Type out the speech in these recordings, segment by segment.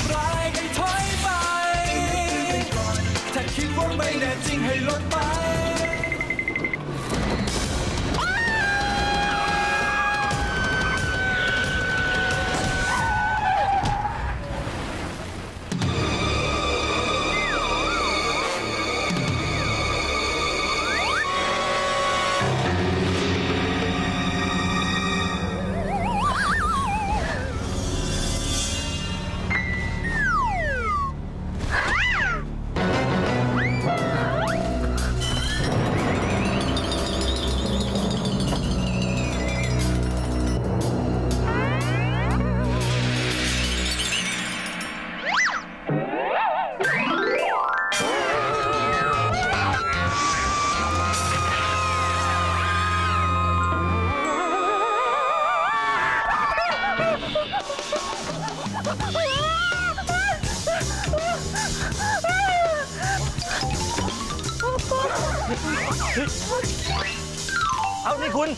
ำร้ายให้ถอยไป ถ้าคิดว่าไม่แน่จริงให้ลดไป เอานี่คุณ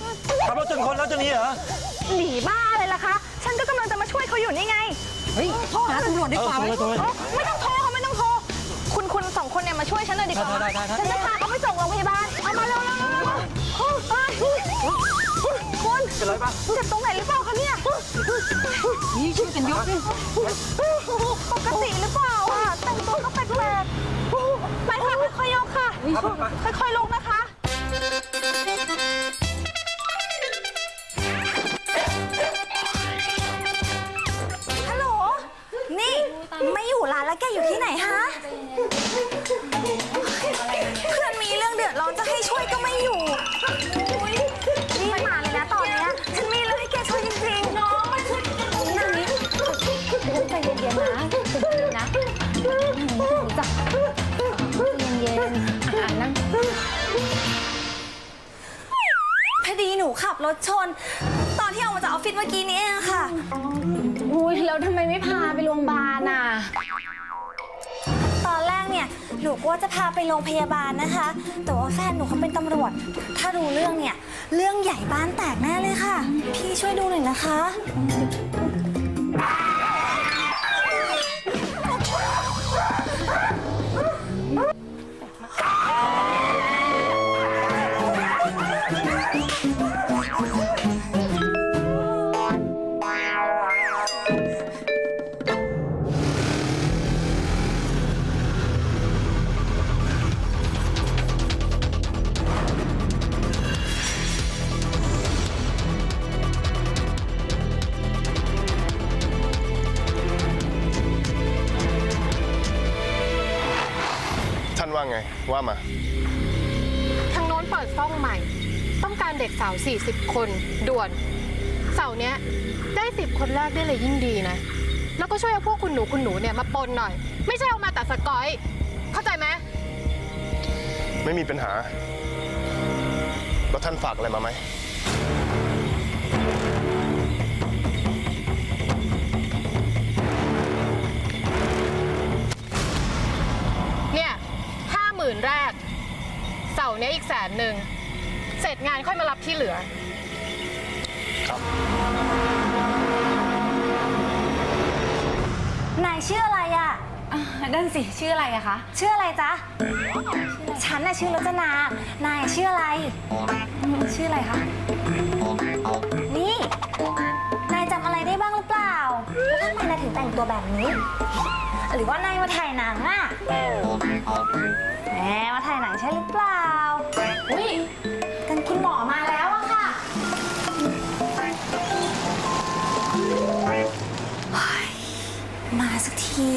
ขับรถชนคนแล้วจะหนีเหรอ หนีบ้าเลยล่ะคะ ฉันก็กำลังจะมาช่วยเขาอยู่นี่ไง เฮ้ยโทรหาตำรวจดีกว่าไหมเออโทรเลยโทรเลยโอ๊ะไม่ต้องโทรเขาไม่ต้องโทร คุณคุณสองคนเนี่ยมาช่วยฉันหน่อยดีกว่าได้ได้ได้ได้ฉันจะพาเขาไปส่งโรงพยาบาล เอามาเร็วเร็วเร็วเร็วโอ้ยคุณเป็นไรปะเจ็บตรงไหนหรือเปล่าคะ เนี่ยนี่ช่วยกันยกดิปกติหรือเปล่าอะแต่งตัวก็แปลกๆไปค่ะค่อยๆยกค่ะ ค่อยๆลงนะคะ นๆนะใจเย็นๆนะจ้ะเย็นๆอ่านนั่งพอดีหนูขับรถชน ตอนที่ออกมาจากออฟฟิศเมื่อกี้นี้เองค่ะ อุ้ยแล้วทำไมไม่พาไปโรงพยาบาลอะ ตอนแรกเนี่ยหนูก็ว่าจะพาไปโรงพยาบาลนะคะ แต่ว่าแฟนหนูเขาเป็นตำรวจ ถ้ารู้เรื่องเนี่ย เรื่องใหญ่บ้านแตกแน่เลยค่ะ พี่ช่วยดูหน่อยนะคะ นว่าไง ว่ามา ทางโน้นเปิดซ่องใหม่ ต้องการเด็กสาว 40 คนด่วน เสาร์เนี้ยได้ 10 คนแรกได้เลยยิ่งดีนะ แล้วก็ช่วยเอาพวกคุณหนูคุณหนูเนี่ยมาปนหน่อย ไม่ใช่เอามาแต่สกอย เข้าใจไหมไม่มีปัญหา แล้วท่านฝากอะไรมาไหม มื่นแรก เสาร์เนี้ยอีกแสนหนึ่ง เสร็จงานค่อยมารับที่เหลือนายชื่ออะไรอะนั่นสิ ชื่ออะไรอะคะ ชื่ออะไรจ๊ะ ฉันน่ะชื่อรจนา นายชื่ออะไร ชื่ออะไรคะ นี่ นายจำอะไรได้บ้างหรือเปล่าแล้วทำไมนายถึงแต่งตัวแบบนี้ หรือว่านายมาถ่ายหนังอะแหมมาถ่ายหนังใช่หรือเปล่า อุ้ยกันคุณหมอมาแล้วอะค่ะ มาสักที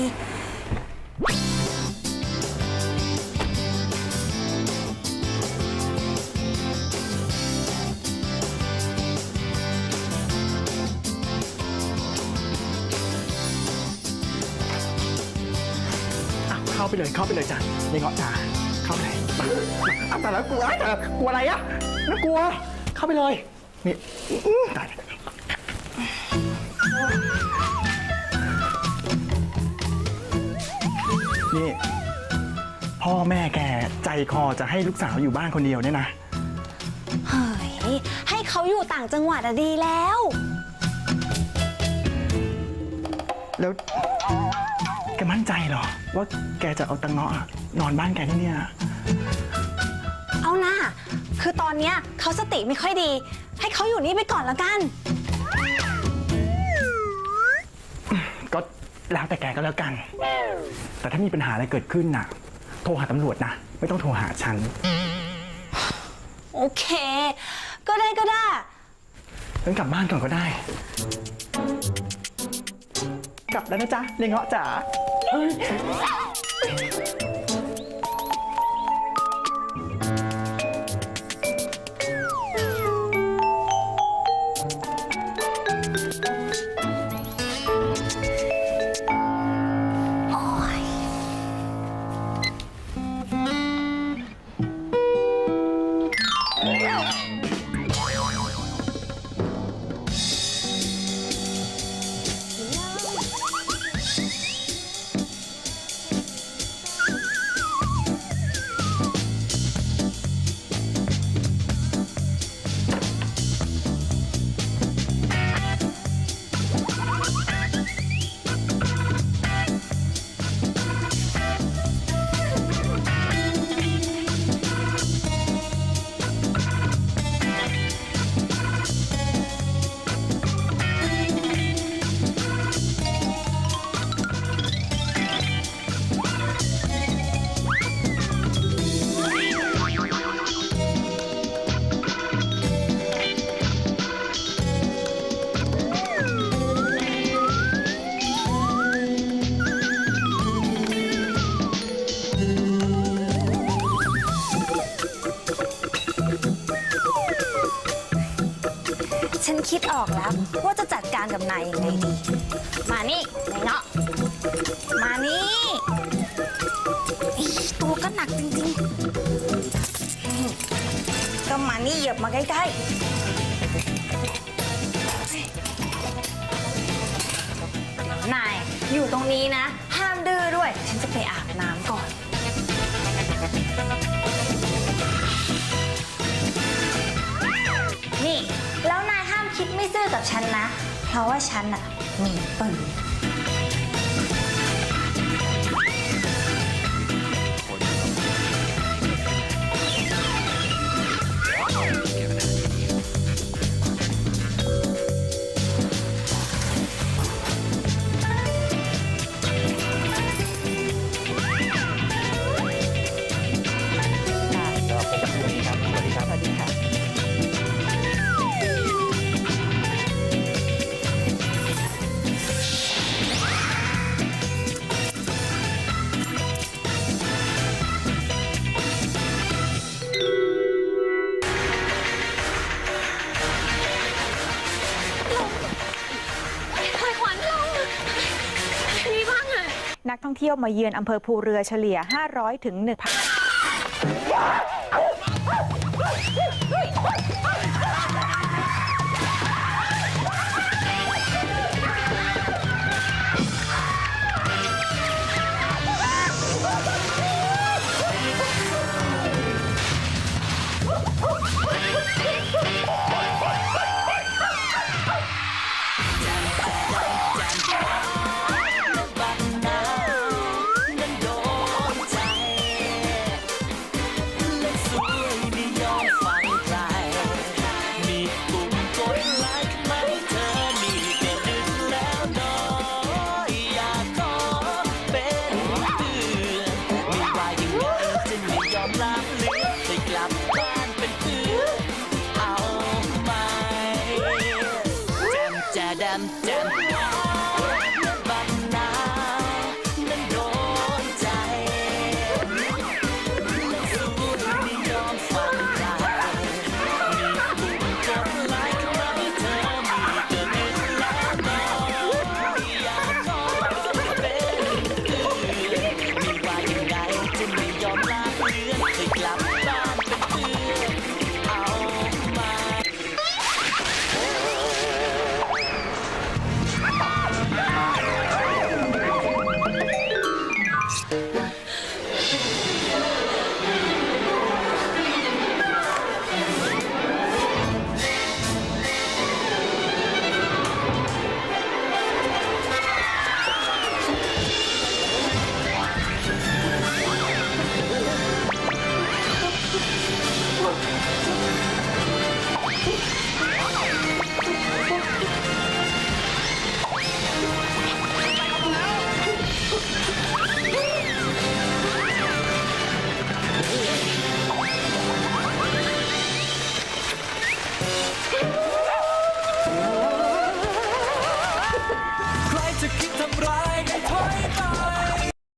ไปเลยเข้าไปเลยจ้ะในเงาะจ้าเข้าไปเลยมามาอะแต่แล้วกลัวแต่กลัวอะไรอะน่ากลัว เข้าไปเลยนี่อื้อตายนี่ พ่อแม่แกใจคอจะให้ลูกสาวอยู่บ้านคนเดียวเนี่ยนะ เฮ้ย ให้เขาอยู่ต่างจังหวัดอะดีแล้ว แล้วแก มั่นใจเหรอ ว่าแกจะเอาตังเงาะอะนอนบ้านแกที่เนี่ยเอานะคือตอนเนี้ยเขาสติไม่ค่อยดี ให้เขาอยู่นี่ไปก่อนแล้วกัน ก็แล้วแต่แกก็แล้วกัน แต่ถ้ามีปัญหาอะไรเกิดขึ้นน่ะ โทรหาตำรวจนะ ไม่ต้องโทรหาฉัน โอเค ก็ได้ก็ได้งั้นกลับบ้านก่อนก็ได้ กลับแล้วนะจ๊ะในเงาะจ๋า Ai. ฉันคิดออกแล้ว ว่าจะจัดการกับนายยังไงดี มานี่นายเงาะ มานี่ตัวก็หนักจริงๆ ก็มานี่เหยียบมาใกล้ๆ นายอยู่ตรงนี้นะ ห้ามดื้อด้วย ฉันจะไปอาบน้ำก่อน ไม่ซื่อกับฉันนะ เพราะว่าฉันน่ะมีปืน นักท่องเที่ยวมาเยือนอำเภอภูเรือเฉลี่ย 500 ถึง 1,000